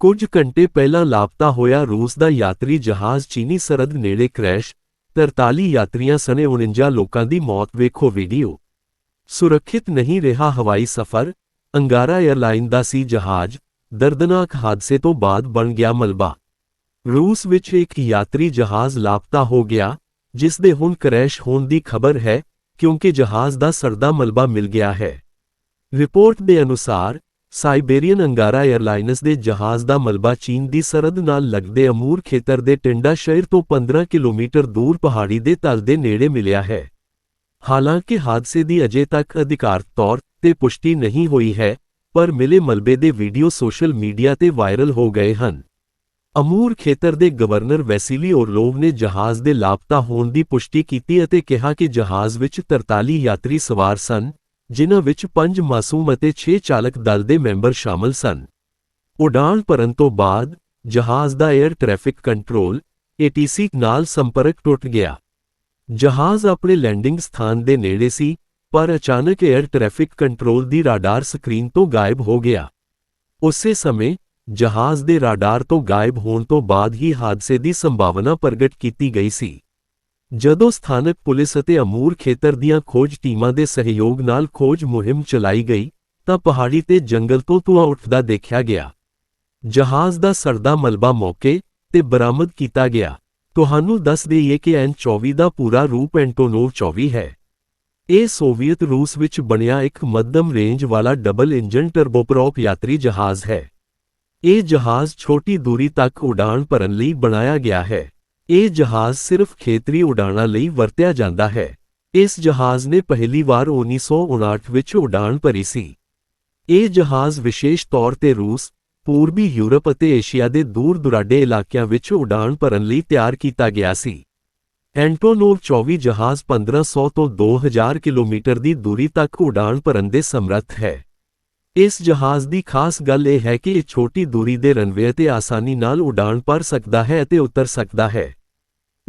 ਕੁਝ ਘੰਟੇ ਪਹਿਲਾਂ ਲਾਪਤਾ ਹੋਇਆ ਰੂਸ ਦਾ ਯਾਤਰੀ ਜਹਾਜ਼ ਚੀਨੀ ਸਰਹੱਦ ਨੇੜੇ ਕ੍ਰੈਸ਼ 43 ਯਾਤਰੀਆਂ ਸਣੇ 49 ਲੋਕਾਂ ਦੀ ਮੌਤ, ਵੇਖੋ ਵੀਡੀਓ। ਸੁਰੱਖਿਅਤ ਨਹੀਂ ਰਿਹਾ ਹਵਾਈ ਸਫ਼ਰ, ਅੰਗਾਰਾ 에ਅਰਲਾਈਨ ਦਾ ਸੀ ਜਹਾਜ਼, ਦਰਦਨਾਕ ਹਾਦਸੇ ਤੋਂ ਬਾਅਦ ਬਣ ਗਿਆ ਮਲਬਾ। ਰੂਸ ਵਿੱਚ ਇੱਕ ਯਾਤਰੀ ਜਹਾਜ਼ ਲਾਪਤਾ ਹੋ ਗਿਆ, ਜਿਸ ਦੇ ਹੁਣ ਕ੍ਰੈਸ਼ ਹੋਣ ਦੀ ਖਬਰ ਹੈ, ਕਿਉਂਕਿ ਜਹਾਜ਼ ਦਾ ਸਰਦਾ ਮਲਬਾ ਮਿਲ ਗਿਆ ਹੈ। ਰਿਪੋਰਟ ਦੇ ਅਨੁਸਾਰ ਸਾਈਬੇਰੀਅਨ ਅੰਗਾਰਾ 에ਅਰਲਾਈਨਸ ਦੇ ਜਹਾਜ਼ ਦਾ ਮਲਬਾ ਚੀਨ ਦੀ ਸਰਹੱਦ ਨਾਲ ਲੱਗਦੇ ਅਮੂਰ ਖੇਤਰ ਦੇ ਟਿੰਡਾ ਸ਼ਹਿਰ ਤੋਂ 15 ਕਿਲੋਮੀਟਰ ਦੂਰ ਪਹਾੜੀ ਦੇ ਤਲ ਦੇ ਨੇੜੇ ਮਿਲਿਆ ਹੈ। ਹਾਲਾਂਕਿ ਹਾਦਸੇ ਦੀ ਅਜੇ ਤੱਕ ਅਧਿਕਾਰਤ ਤੌਰ ਤੇ ਪੁਸ਼ਟੀ ਨਹੀਂ ਹੋਈ ਹੈ, ਪਰ ਮਿਲੇ ਮਲਬੇ ਦੇ ਵੀਡੀਓ ਸੋਸ਼ਲ ਮੀਡੀਆ ਤੇ ਵਾਇਰਲ ਹੋ ਗਏ ਹਨ। ਅਮੂਰ ਖੇਤਰ ਦੇ ਗਵਰਨਰ ਵੈਸੀਲੀ ਔਰਲੋਵ ਨੇ ਜਹਾਜ਼ ਦੇ ਲਾਪਤਾ ਹੋਣ ਦੀ ਪੁਸ਼ਟੀ ਕੀਤੀ ਅਤੇ ਕਿਹਾ ਕਿ ਜਹਾਜ਼ ਵਿੱਚ 43 ਯਾਤਰੀ ਸਵਾਰ ਸਨ ਜਿਨ੍ਹਾਂ ਵਿੱਚ 5 ਮਾਸੂਮ ਅਤੇ 6 ਚਾਲਕ ਦਲ ਦੇ ਮੈਂਬਰ ਸ਼ਾਮਲ ਸਨ। ਉਡਾਣ ਭਰਨ ਤੋਂ ਬਾਅਦ, ਜਹਾਜ਼ ਦਾ 에ਅਰ ਟ੍ਰੈਫਿਕ ਕੰਟਰੋਲ ATC ਨਾਲ ਸੰਪਰਕ ਟੁੱਟ ਗਿਆ। ਜਹਾਜ਼ ਆਪਣੇ ਲੈਂਡਿੰਗ ਸਥਾਨ ਦੇ ਨੇੜੇ ਸੀ, ਪਰ ਅਚਾਨਕ 에ਅਰ ਟ੍ਰੈਫਿਕ ਕੰਟਰੋਲ ਦੀ ਰਾਡਾਰ ਸਕਰੀਨ ਤੋਂ ਗਾਇਬ ਹੋ ਗਿਆ। ਉਸੇ ਸਮੇਂ, ਜਹਾਜ਼ ਦੇ ਰਾਡਾਰ ਤੋਂ ਗਾਇਬ ਹੋਣ ਤੋਂ ਬਾਅਦ ਹੀ ਹਾਦਸੇ ਦੀ ਸੰਭਾਵਨਾ ਪ੍ਰਗਟ ਕੀਤੀ ਗਈ ਸੀ। ਜਦੋਂ ਸਥਾਨਕ ਪੁਲਿਸ ਅਤੇ ਅਮੂਰ ਖੇਤਰ ਦੀਆਂ ਖੋਜ ਟੀਮਾਂ ਦੇ ਸਹਿਯੋਗ ਨਾਲ ਖੋਜ ਮੁਹਿੰਮ ਚਲਾਈ ਗਈ, ਤਾਂ ਪਹਾੜੀ ਤੇ ਜੰਗਲ ਤੋਂ ਧੂਆਂ ਉੱਠਦਾ ਦੇਖਿਆ ਗਿਆ। ਜਹਾਜ਼ ਦਾ ਸਰਦਾ ਮਲਬਾ ਮੌਕੇ ਤੇ ਬਰਾਮਦ ਕੀਤਾ ਗਿਆ। ਤੁਹਾਨੂੰ ਦੱਸ ਦੇਈਏ ਕਿ ਐਨ-24 ਦਾ ਪੂਰਾ ਰੂਪ ਐਂਟੋਨੋਵ 24 ਹੈ। ਇਹ ਸੋਵੀਅਤ ਰੂਸ ਵਿੱਚ ਬਣਿਆ ਇੱਕ ਮੱਧਮ ਰੇਂਜ ਵਾਲਾ ਡਬਲ ਇੰਜਨ ਟਰਬੋਪਰੋਪ ਯਾਤਰੀ ਜਹਾਜ਼ ਹੈ। ਇਹ ਜਹਾਜ਼ ਛੋਟੀ ਦੂਰੀ ਤੱਕ ਉਡਾਣ ਭਰਨ ਲਈ ਬਣਾਇਆ ਗਿਆ ਹੈ। ਇਹ ਜਹਾਜ਼ ਸਿਰਫ ਖੇਤਰੀ ਉਡਾਣਾਂ ਲਈ ਵਰਤਿਆ ਜਾਂਦਾ ਹੈ। ਇਸ ਜਹਾਜ਼ ਨੇ ਪਹਿਲੀ ਵਾਰ 1959 ਵਿੱਚ ਉਡਾਣ ਭਰੀ ਸੀ। ਇਹ ਜਹਾਜ਼ ਵਿਸ਼ੇਸ਼ ਤੌਰ ਤੇ ਰੂਸ, ਪੂਰਬੀ ਯੂਰਪ ਅਤੇ ਏਸ਼ੀਆ ਦੇ ਦੂਰ ਦੁਰਾਡੇ ਇਲਾਕਿਆਂ ਵਿੱਚ ਉਡਾਣ ਭਰਨ ਲਈ ਤਿਆਰ ਕੀਤਾ ਗਿਆ ਸੀ। ਐਂਟੋਨੋਵ 24 ਜਹਾਜ਼ 1500 ਤੋਂ 2000 ਕਿਲੋਮੀਟਰ ਦੀ ਦੂਰੀ ਤੱਕ ਉਡਾਣ ਭਰਨ ਦੇ ਸਮਰੱਥ ਹੈ। ਇਸ ਜਹਾਜ਼ ਦੀ ਖਾਸ ਗੱਲ ਇਹ ਹੈ ਕਿ ਇਹ ਛੋਟੀ ਦੂਰੀ ਦੇ ਰਨਵੇ ਤੇ ਆਸਾਨੀ ਨਾਲ ਉਡਾਣ ਭਰ ਸਕਦਾ ਹੈ ਅਤੇ ਉਤਰ ਸਕਦਾ ਹੈ।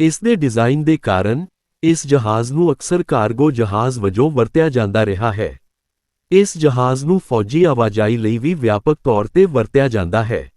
ਇਸ ਦੇ ਡਿਜ਼ਾਈਨ ਦੇ ਕਾਰਨ, ਇਸ ਜਹਾਜ਼ ਨੂੰ ਅਕਸਰ ਕਾਰਗੋ ਜਹਾਜ਼ ਵਜੋਂ ਵਰਤਿਆ ਜਾਂਦਾ ਰਿਹਾ ਹੈ। ਇਸ ਜਹਾਜ਼ ਨੂੰ ਫੌਜੀ ਆਵਾਜਾਈ ਲਈ ਵੀ ਵਿਆਪਕ ਤੌਰ ਤੇ ਵਰਤਿਆ ਜਾਂਦਾ ਹੈ।